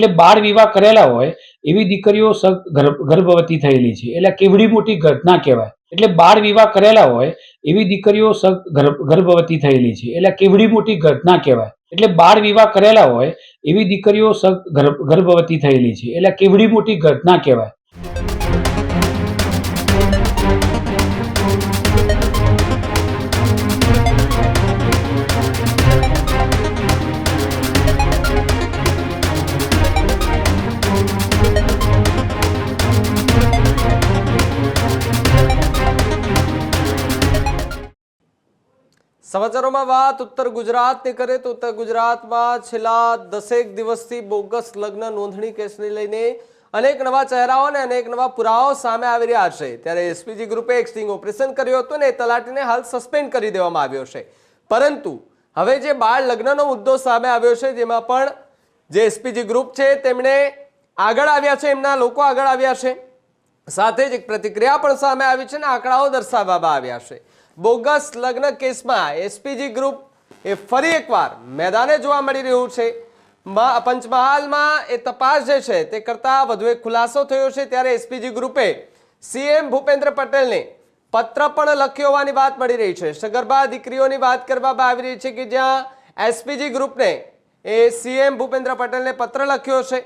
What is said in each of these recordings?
એટલે બાળ વિવાહ કરેલા હોય, એવી દીકરીઓ ગર્ભવતી થયેલી છે. એટલે કેવડી મોટી ઘટના કહેવાય. એટલે બાળ વિવાહ કરેલા હોય, એવી દીકરીઓ ગર્ભવતી થયેલી છે. એટલે કેવડી મોટી ઘટના કહેવાય. એટલે બાળ વિવાહ કરેલા હોય, એવી દીકરીઓ ગર્ભવતી થયેલી છે. એટલે કેવડી મોટી ઘટના કહેવાય. સમાચારોમાં વાત ઉત્તર ગુજરાતની કરે તો ઉત્તર ગુજરાતમાં છેલ્લા દસેક દિવસથી બોગસ લગ્ન નોંધણી કેસને લઈને અનેક નવા ચહેરાઓ અને અનેક નવા પુરાવાઓ સામે આવી રહ્યા છે. ત્યારે એસપીજી ગ્રુપે એક સ્ટિંગ ઓપરેશન કર્યું હતું ને તલાટીને હાલ સસ્પેન્ડ કરી દેવામાં આવ્યો છે. પરંતુ હવે જે બાળ લગ્નનો મુદ્દો સામે આવ્યો છે, જેમાં પણ જે એસપીજી ગ્રુપ છે, તેમણે આગળ આવ્યા છે, એમના લોકો આગળ આવ્યા છે. સાથે જ એક પ્રતિક્રિયા પણ સામે આવી છે અને આંકડાઓ દર્શાવવામાં આવ્યા છે. બોગસ લગ્ન કેસમાં એસપીજી ગ્રુપ એ ફરી એકવાર મેદાને જોવા મળી રહ્યું છે. પંચમહાલમાં એ તપાસ જે છે તે કરતાં વધુ એક ખુલાસો થયો છે ત્યારે એસપીજી ગ્રુપે સીએમ ભૂપેન્દ્ર પટેલને પત્ર પણ લખ્યો હોવાની વાત મળી રહી છે. સગર્ભા દીકરીઓની વાત કરવામાં આવી રહી છે કે જ્યાં એસપીજી ગ્રુપને એ સીએમ ભૂપેન્દ્ર પટેલને પત્ર લખ્યો છે.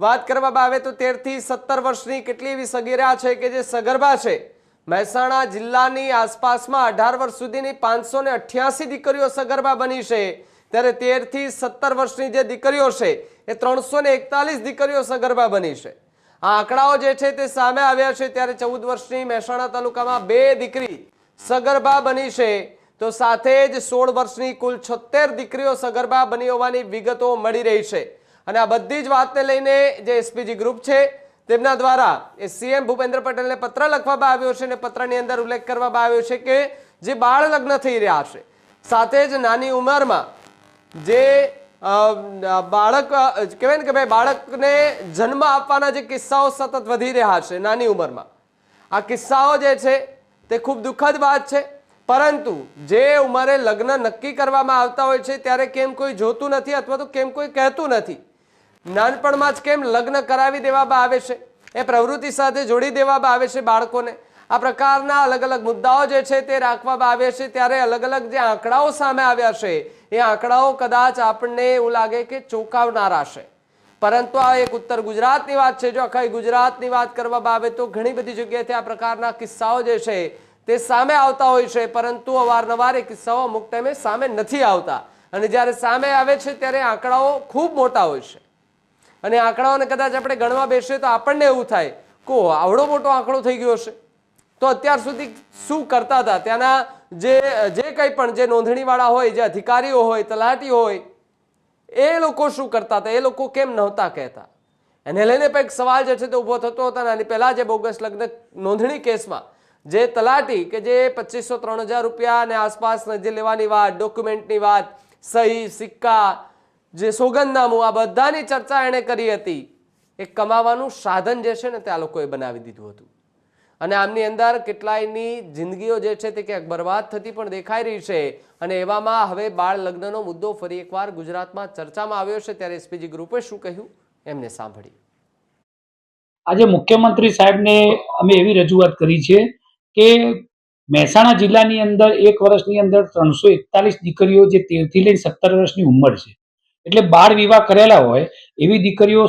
વાત કરવામાં આવે તો તેરથી સત્તર વર્ષની કેટલી એવી સગીરા છે કે જે સગર્ભા છે મહેસાણા જિલ્લાની આસપાસમાં અઢાર વર્ષ સુધીની પાંચસો ને અઠ્યાસી દીકરીઓ સગર્ભા બની છે. ત્યારે તેરથી સત્તર વર્ષની જે દીકરીઓ છે, એ ત્રણસો ને એકતાલીસ દીકરીઓ સગર્ભા બની છે. આ આંકડાઓ જે છે તે સામે આવ્યા છે. ત્યારે ચૌદ વર્ષની મહેસાણા તાલુકામાં બે દીકરી સગર્ભા બની છે. તો સાથે જ સોળ વર્ષની કુલ છોતેર દીકરીઓ સગર્ભા બની હોવાની વિગતો મળી રહી છે. અને આ બધી જ વાતને લઈને જે એસપીજી ગ્રુપ છે તેમના દ્વારા એ સીએમ ભૂપેન્દ્ર પટેલને પત્ર લખવામાં આવ્યો છે અને પત્રની અંદર ઉલ્લેખ કરવામાં આવ્યો છે કે જે બાળ લગ્ન થઈ રહ્યા છે, સાથે જ નાની ઉંમરમાં જે બાળક કહેવાય ને કે ભાઈ બાળકને જન્મ આપવાના જે કિસ્સાઓ સતત વધી રહ્યા છે નાની ઉંમરમાં. આ કિસ્સાઓ જે છે તે ખૂબ દુઃખદ વાત છે, પરંતુ જે ઉંમરે લગ્ન નક્કી કરવામાં આવતા હોય છે ત્યારે કેમ કોઈ જોતું નથી અથવા તો કેમ કોઈ કહેતું નથી? નાનપણમાં જ કેમ લગ્ન કરાવી દેવામાં આવે છે? એ પ્રવૃત્તિ સાથે જોડી દેવામાં આવે છે બાળકોને? આ પ્રકારના અલગ અલગ મુદ્દાઓ જે છે તે રાખવામાં આવે છે. ત્યારે અલગ અલગ જે આંકડાઓ સામે આવ્યા છે, એ આંકડાઓ કદાચ આપણને એવું લાગે કે ચોંકાવનારા છે. પરંતુ આ એક ઉત્તર ગુજરાતની વાત છે. જો આખા ગુજરાતની વાત કરવામાં આવે તો ઘણી બધી જગ્યાએથી આ પ્રકારના કિસ્સાઓ જે છે તે સામે આવતા હોય છે. પરંતુ અવારનવાર એ કિસ્સાઓ અમુક ટાઈમે સામે નથી આવતા. અને જ્યારે સામે આવે છે, ત્યારે આંકડાઓ ખૂબ મોટા હોય છે. અને આંકડાઓને કદાચ આપણે ગણવા બેસીએ તો આપણને એવું થાય કો આવડો મોટો આંકડો થઈ ગયો હશે. તો અત્યાર સુધી શું કરતા હતા? ત્યાંના જે જે કંઈ પણ જે નોંધણીવાળા હોય, જે અધિકારીઓ હોય તલાટી હોય, એ લોકો શું કરતા હતા? એ લોકો કેમ નહોતા કહેતા? એને લઈને પણ એક સવાલ જે છે તે ઊભો થતો હતો અને પહેલા જે બોગસ લગ્ન નોંધણી કેસમાં જે તલાટી કે જે પચીસો ત્રણ હજાર રૂપિયા અને આસપાસ જે લેવાની વાત, ડોક્યુમેન્ટની વાત, સહી, સિક્કા જે સોગંદનામું આ બધાની ચર્ચા એણે કરી હતી, એ કમાવાનું સાધન જે છે ને તે આ લોકોએ બનાવી દીધું હતું. અને આમની અંદર કેટલાયની જિંદગીઓ જે છે તે ક્યાંક બરબાદ થતી પણ દેખાઈ રહી છે અને એવામાં હવે બાળ લગ્નનો મુદ્દો ફરી એકવાર ગુજરાતમાં ચર્ચામાં આવ્યો છે, ત્યારે એસપીજી ગ્રુપે શું કહ્યું એમને સાંભળ્યું આજે મુખ્યમંત્રી સાહેબને અમે એવી રજૂઆત કરી છે કે મહેસાણા જિલ્લાની અંદર એક વર્ષની અંદર ત્રણસો એકતાલીસ દીકરીઓ જે તેરથી લઈને સત્તર વર્ષની ઉંમર છે એટલે બાળ વિવાહ કરેલા હોય, એવી દીકરીઓ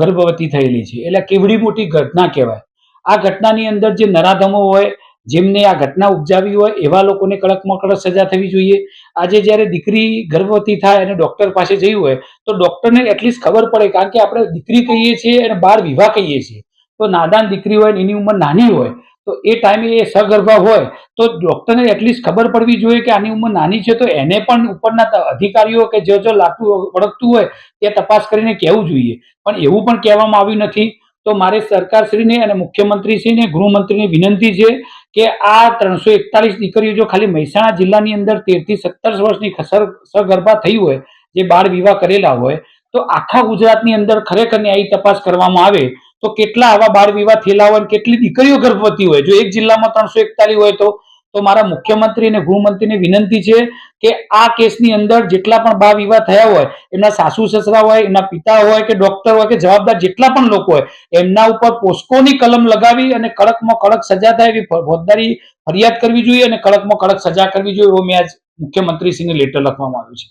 ગર્ભવતી થયેલી છે. એટલે કેવડી મોટી ઘટના કહેવાય. આ ઘટનાની અંદર જે નરાધમો હોય, જેમને આ ઘટના ઉપજાવી હોય, એવા લોકોને કડકમાં કડક સજા થવી જોઈએ. આજે જ્યારે દીકરી ગર્ભવતી થાય અને ડૉક્ટર પાસે જઈ હોય, તો ડૉક્ટરને એટલીસ્ટ ખબર પડે, કારણ કે આપણે દીકરી કહીએ છીએ અને બાળ વિવાહ કહીએ છીએ. તો નાદાન દીકરી હોય એની ઉંમર નાની હોય તો એ ટાઈમે એ સગર્ભા હોય, તો ડૉક્ટરને એટલીસ્ટ ખબર પડવી જોઈએ કે આની ઉંમર નાની છે. તો એને પણ ઉપરના અધિકારીઓ કે જો જો લાગતું ઓળખતું હોય તે તપાસ કરીને કહેવું જોઈએ. પણ એવું પણ કહેવામાં આવ્યું નથી. તો મારે સરકારશ્રીને અને મુખ્યમંત્રીશ્રીને, ગૃહમંત્રીને વિનંતી છે કે આ ત્રણસો એકતાલીસ દીકરીઓ જો ખાલી મહેસાણા જિલ્લાની અંદર તેરથી સત્તર વર્ષની ખસર સગર્ભા થઈ હોય, જે બાળ વિવાહ કરેલા હોય, તો આખા ગુજરાતની અંદર ખરેખર ન્યાયી તપાસ કરવામાં આવે તો કેટલા આવા બાળ વિવાહ થયેલા હોય કેટલી દીકરીઓ ગર્ભવતી હોય? જો એક જિલ્લામાં ત્રણસો એકતાલીસ હોય તો તો મારા મુખ્યમંત્રી અને ગૃહમંત્રીને વિનંતી છે કે આ કેસની અંદર જેટલા પણ બા વિવાહ થયા હોય એમના સાસુ સસરા હોય એમના પિતા હોય કે ડોક્ટર હોય કે જવાબદાર જેટલા પણ લોકો હોય, એમના ઉપર પોસ્કોની કલમ લગાવી અને કડકમાં કડક સજા થાય એવી ફોજદારી ફરિયાદ કરવી જોઈએ અને કડકમાં કડક સજા કરવી જોઈએ એવો મેં આજ મુખ્યમંત્રીશ્રીને લેટર લખવામાં આવ્યું છે.